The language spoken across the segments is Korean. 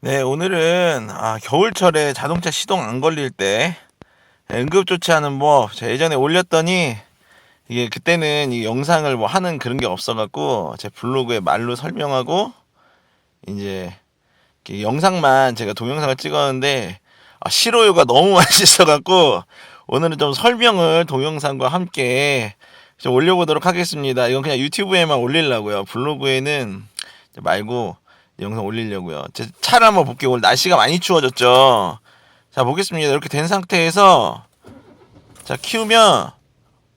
네, 오늘은 아, 겨울철에 자동차 시동 안 걸릴 때 응급 조치하는 법 제가 예전에 올렸더니 이게 그때는 이 영상을 뭐 하는 그런 게 없어갖고 제 블로그에 말로 설명하고 이제 영상만 제가 동영상을 찍었는데 아, 싫어요가 너무 맛있어갖고 오늘은 좀 설명을 동영상과 함께 좀 올려보도록 하겠습니다. 이건 그냥 유튜브에만 올리려고요. 블로그에는 말고 영상 올리려고요. 제 차를 한번 볼게요. 오늘 날씨가 많이 추워졌죠. 자 보겠습니다. 이렇게 된 상태에서 자 키우면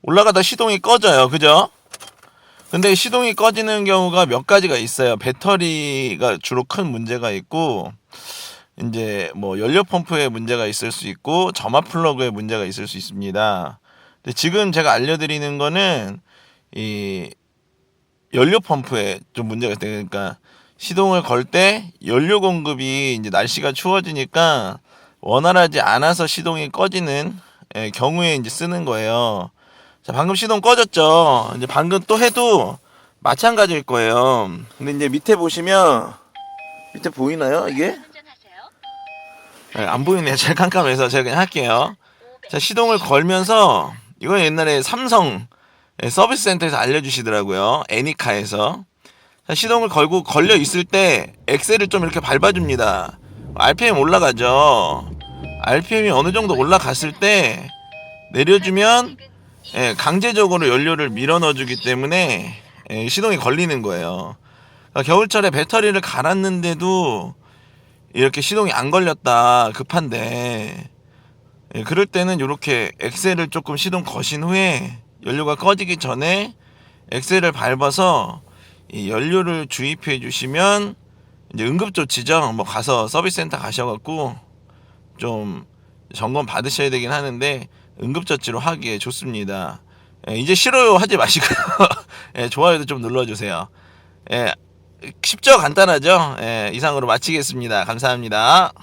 올라가다 시동이 꺼져요. 그죠? 근데 시동이 꺼지는 경우가 몇 가지가 있어요. 배터리가 주로 큰 문제가 있고 이제 뭐 연료 펌프에 문제가 있을 수 있고 점화 플러그에 문제가 있을 수 있습니다. 근데 지금 제가 알려드리는 거는 이 연료 펌프에 좀 문제가 있어요. 그러니까 시동을 걸 때 연료 공급이 이제 날씨가 추워지니까 원활하지 않아서 시동이 꺼지는 예, 경우에 이제 쓰는 거예요. 자, 방금 시동 꺼졌죠. 이제 방금 또 해도 마찬가지일 거예요. 근데 이제 밑에 보시면 밑에 보이나요? 이게? 네, 안 보이네요. 제가 깜깜해서 제가 그냥 할게요. 자, 시동을 걸면서 이건 옛날에 삼성 예, 서비스 센터에서 알려주시더라고요. 애니카에서. 자, 시동을 걸고 걸려 있을 때 엑셀을 좀 이렇게 밟아줍니다. RPM 올라가죠. RPM이 어느 정도 올라갔을 때 내려주면 예, 강제적으로 연료를 밀어 넣어주기 때문에 예, 시동이 걸리는 거예요. 그러니까 겨울철에 배터리를 갈았는데도 이렇게 시동이 안 걸렸다 급한데 예, 그럴 때는 이렇게 엑셀을 조금 시동 거신 후에 연료가 꺼지기 전에 엑셀을 밟아서 이 연료를 주입해 주시면 이제 응급조치죠. 뭐 가서 서비스센터 가셔갖고 좀 점검 받으셔야 되긴 하는데 응급조치로 하기에 좋습니다. 예, 이제 싫어요 하지 마시고요. 예, 좋아요도 좀 눌러주세요. 예, 쉽죠 간단하죠. 예, 이상으로 마치겠습니다. 감사합니다.